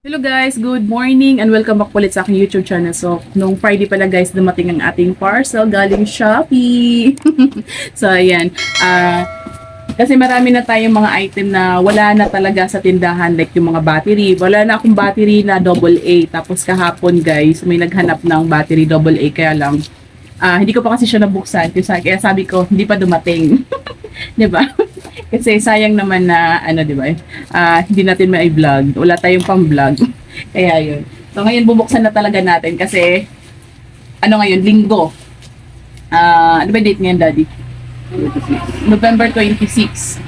Hello guys, good morning and welcome back ulit sa aking YouTube channel. So, nung Friday pala guys, dumating ang ating parcel galing Shopee. so, ayan. Ah, kasi marami na tayong mga item na wala na talaga sa tindahan like yung mga battery. Wala na akong battery na double A. Tapos kahapon guys, may naghanap ng battery double A kaya lang ah, hindi ko pa kasi siya nabuksan. Kaya sabi ko, hindi pa dumating. 'Di ba? Kasi sayang naman na ano, 'di ba? Ah, hindi natin mai vlog. Wala tayong pang-vlog. Kaya 'yun. So ngayon bubuksan na talaga natin kasi ano ngayon, linggo. Ah, ano ba date ngayon, Daddy? November 26.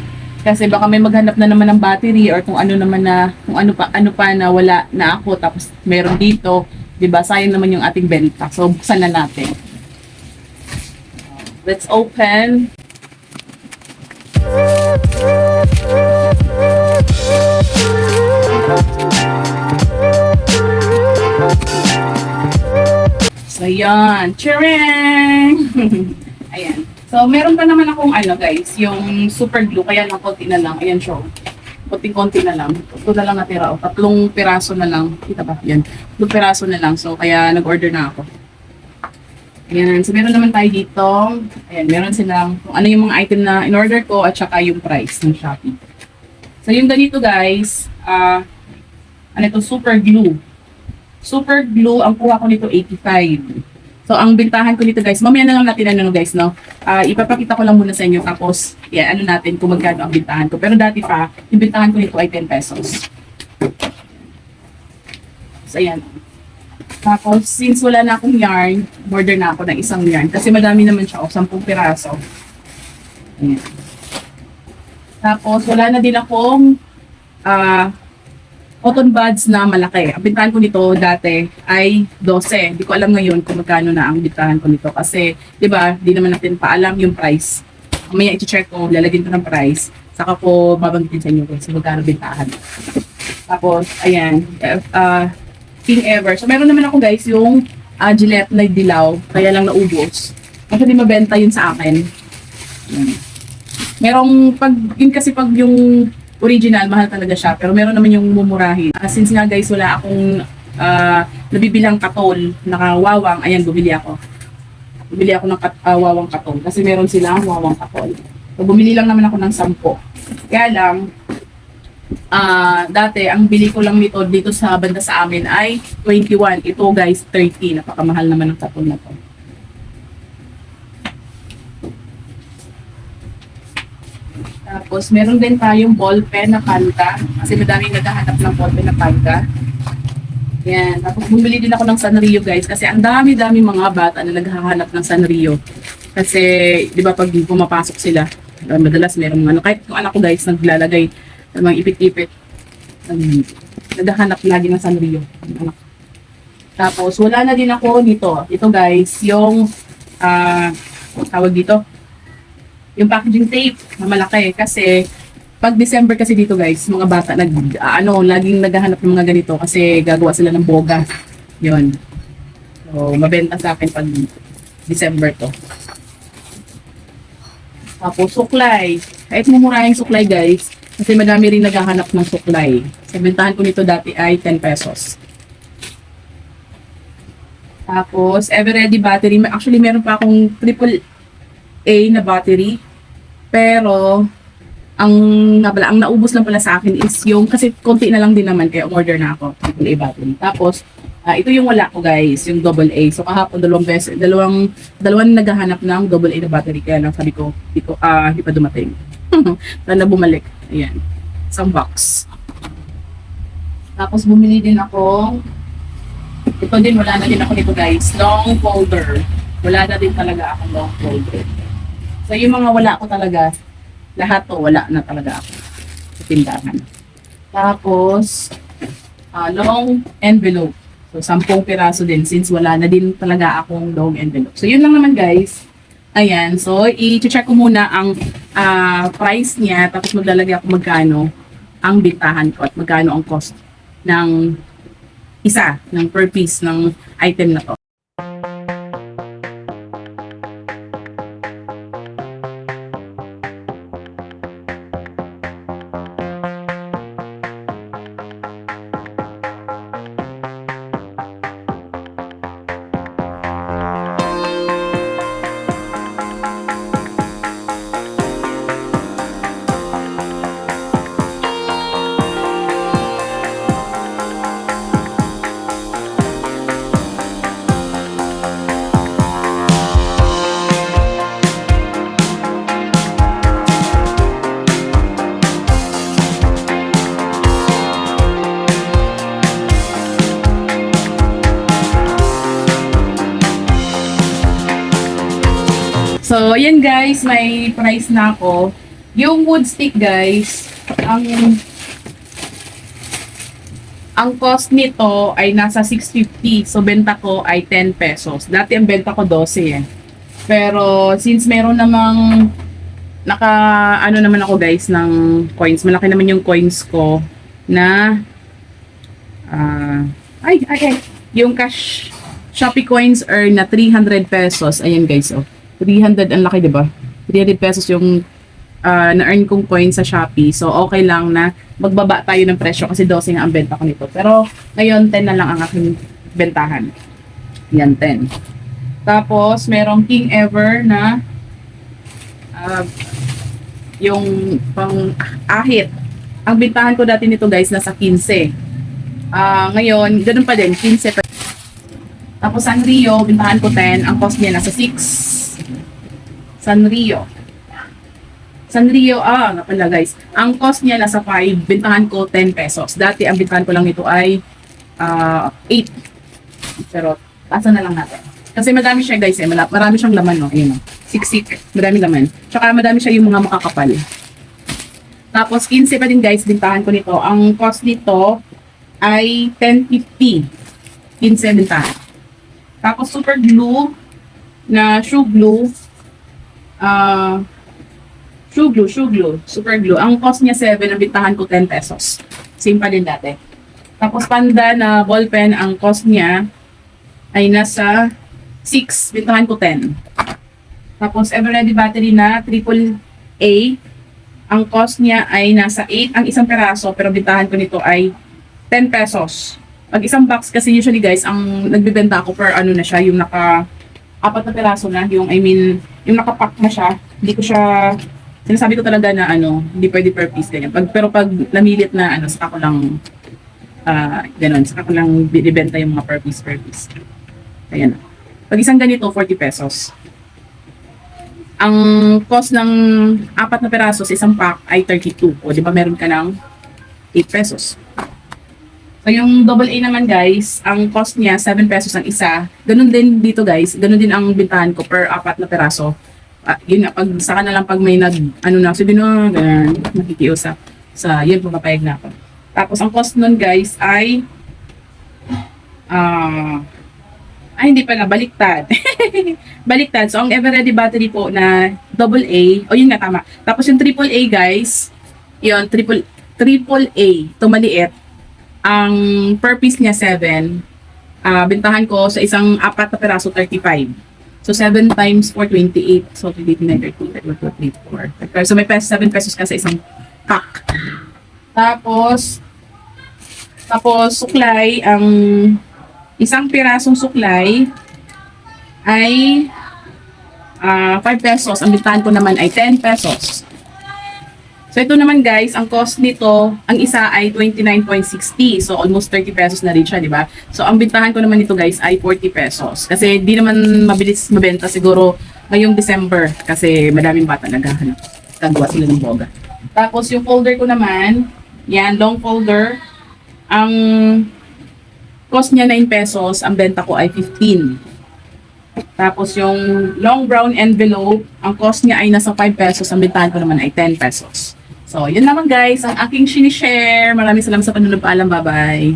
Kasi baka may maghanap na naman ng battery or kung ano naman na kung ano pa ano pa na wala na ako tapos meron dito, 'di ba? Sayang naman yung ating benta. So buksan na natin. Let's open. So, yan. Chireng! Ayan. So, meron pa naman akong ano, guys, yung super glue. Kaya lang, konti na lang. Ayan, show. Konting-konti na lang. Ito na lang natira. O, tatlong piraso na lang. Kita ba? Yan. Tatlong piraso na lang. So, kaya nag-order na ako. Ayan. So, meron naman tayo dito. Ayan, meron silang kung ano yung mga item na in-order ko at saka yung price ng Shopee. So, yung ganito, guys, ah, ano ito, super glue. Super glue, ang kuha ko nito 85. So, ang bintahan ko nito guys, mamaya na lang natin ano guys, no? Ah, ipapakita ko lang muna sa inyo tapos, yeah, ano natin kung magkano ang bintahan ko. Pero dati pa, yung bintahan ko nito ay 10 pesos. So, ayan. Tapos, since wala na akong yarn, order na ako ng isang yarn. Kasi madami naman siya, o 10 piraso. Ayan. Tapos, wala na din akong ah, cotton buds na malaki. Ang bintahan ko nito dati ay 12. Hindi ko alam ngayon kung magkano na ang bintahan ko nito. Kasi, di ba, di naman natin paalam yung price. Mamaya i-check ko, lalagyan ko ng price. Saka ko babanggitin sa inyo kung magkano bintahan. Tapos, ayan, uh, King Ever. So, meron naman ako guys yung uh, Gillette na dilaw. Kaya lang naubos. Di mabenta yun sa akin. Merong, pag, yun kasi pag yung original, mahal talaga siya. Pero meron naman yung mumurahin. Ah, since nga guys, wala akong ah, nabibilang katol, nakawawang, ayan, bumili ako. Bumili ako ng kat, ah, wawang katol. Kasi meron silang wawang katol. So, bumili lang naman ako ng 10. Kaya lang, ah, dati, ang bili ko lang nito dito sa banda sa amin ay 21. Ito guys, 30. Napakamahal naman ng katol na to. Tapos, meron din tayong ballpen na panta. Kasi madaming naghahanap ng ballpen na panta. Yan. Tapos, bumili din ako ng Sanrio, guys. Kasi ang dami-dami mga bata na naghahanap ng Sanrio. Kasi, di ba, pag pumapasok sila, uh, madalas meron ano, kahit yung anak ko, guys, naglalagay ng mga ipit-ipit. Um, lagi ng Sanrio. Yung. Tapos, wala na din ako dito. Ito, guys, yung, ah, tawag dito, yung packaging tape na malaki kasi pag December kasi dito guys, mga bata nag ah, ano, laging naghahanap ng mga ganito kasi gagawa sila ng boga. 'Yon. So, mabenta sa akin pag December to. Tapos suklay. Kahit mumurahing suklay guys, kasi madami rin naghahanap ng suklay. Sa bentahan ko nito dati ay 10 pesos. Tapos, Everready battery. Actually, meron pa akong triple A na battery. Pero, ang nga pala, ang naubos lang pala sa akin is yung, kasi konti na lang din naman, kaya order na ako, triple A battery. Tapos, ah, ito yung wala ko guys, yung double A. So, kahapon, dalawang beses, dalawang, dalawang naghahanap ng double A na battery. Kaya lang sabi ko, hindi ko, ah, hindi pa dumating. Sana bumalik. Ayan. Isang box. Tapos, bumili din ako, ito din, wala na din ako nito guys, long folder. Wala na din talaga akong long folder. So, yung mga wala ko talaga, lahat to wala na talaga ako sa tindahan. Tapos, ah, long envelope. So, sampung piraso din since wala na din talaga akong long envelope. So, yun lang naman guys. Ayan. So, i-check ko muna ang ah, price niya tapos maglalagay ako magkano ang bintahan ko at magkano ang cost ng isa, ng per piece ng item na to. So, ayan guys, may price na ako. Yung wood stick guys, ang ang cost nito ay nasa 650. So, benta ko ay 10 pesos. Dati ang benta ko 12 eh. Pero, since meron namang naka, ano naman ako guys, ng coins. Malaki naman yung coins ko na ah, ay, ay, ay, yung cash Shopee coins earn na 300 pesos. Ayan guys, oh. 300, ang laki, di ba? 300 pesos yung ah, na-earn kong coins sa Shopee. So, okay lang na magbaba tayo ng presyo kasi 12 nga ang benta ko nito. Pero, ngayon, 10 na lang ang aking bentahan. Yan, 10. Tapos, merong King Ever na ah, yung pang ahit. Ang bentahan ko dati nito guys, nasa 15. Ah, ngayon, ganun pa din, 15 pa. Tapos Sanrio, bintahan ko 10. Ang cost niya nasa 6. Sanrio. Sanrio, ah, nga pala guys. Ang cost niya nasa 5. Bintahan ko 10 pesos. Dati ang bintahan ko lang nito ay ah, 8. Pero, pasa na lang natin. Kasi madami siya guys eh. Marami siyang laman no. Ayun no. Siksik. Madami laman. Tsaka madami siya yung mga makakapal. Tapos 15 pa din guys, bintahan ko nito. Ang cost nito ay 10.50. 15 bintahan. Tapos super glue na shoe glue. Ah, shoe glue, shoe glue, super glue. Ang cost niya 7, ang ko 10 pesos. Same pa din dati. Tapos panda na ballpen, ang cost niya ay nasa 6, bintahan ko 10. Tapos Everready battery na triple A, ang cost niya ay nasa 8 ang isang peraso, pero bintahan ko nito ay 10 pesos. Pag isang box kasi usually guys, ang nagbebenta ako per ano na siya, yung naka apat na peraso na, yung I mean, yung nakapack na siya, hindi ko siya sinasabi ko talaga na ano, hindi pwede per piece ganyan. Pag, pero pag namilit na ano, saka ko lang ah ganun, saka ko lang binibenta yung mga per piece per piece. Ayan. Pag isang ganito, 40 pesos. Ang cost ng apat na peraso sa isang pack ay 32. O, di ba meron ka ng 8 pesos. So, yung double A naman guys, ang cost niya, 7 pesos ang isa. Ganun din dito guys, ganun din ang bintahan ko per apat na peraso. Ah, yun pag, saka na lang pag may nag, ano na, sabi no, ganun, nakikiusap. Sa, yun, pumapayag na ako. Tapos, ang cost nun guys ay, ah, ay, hindi pala, baliktad. baliktad. So, ang Everready battery po na double A, o yun nga, tama. Tapos, yung triple A guys, yun, triple, triple A, ito maliit, ang per piece niya 7. Ah, bintahan ko sa isang apat na peraso 35. So 7 times 4 28. So 29 32 34. So may pesos 7 pesos ka sa isang pack. Tapos tapos suklay ang isang pirasong suklay ay ah 5 pesos. Ang bintahan ko naman ay 10 pesos. So ito naman guys, ang cost nito, ang isa ay 29.60. So almost 30 pesos na rin siya, di ba? So ang bintahan ko naman nito guys ay 40 pesos. Kasi di naman mabilis mabenta siguro ngayong December kasi madaming bata naghahanap. Gagawa sila ng boga. Tapos yung folder ko naman, yan, long folder. Ang cost niya 9 pesos, ang benta ko ay 15. Tapos yung long brown envelope, ang cost niya ay nasa 5 pesos, ang bintahan ko naman ay 10 pesos. So, yun naman guys, ang aking sinishare. Maraming salamat sa panunod. Paalam, bye-bye.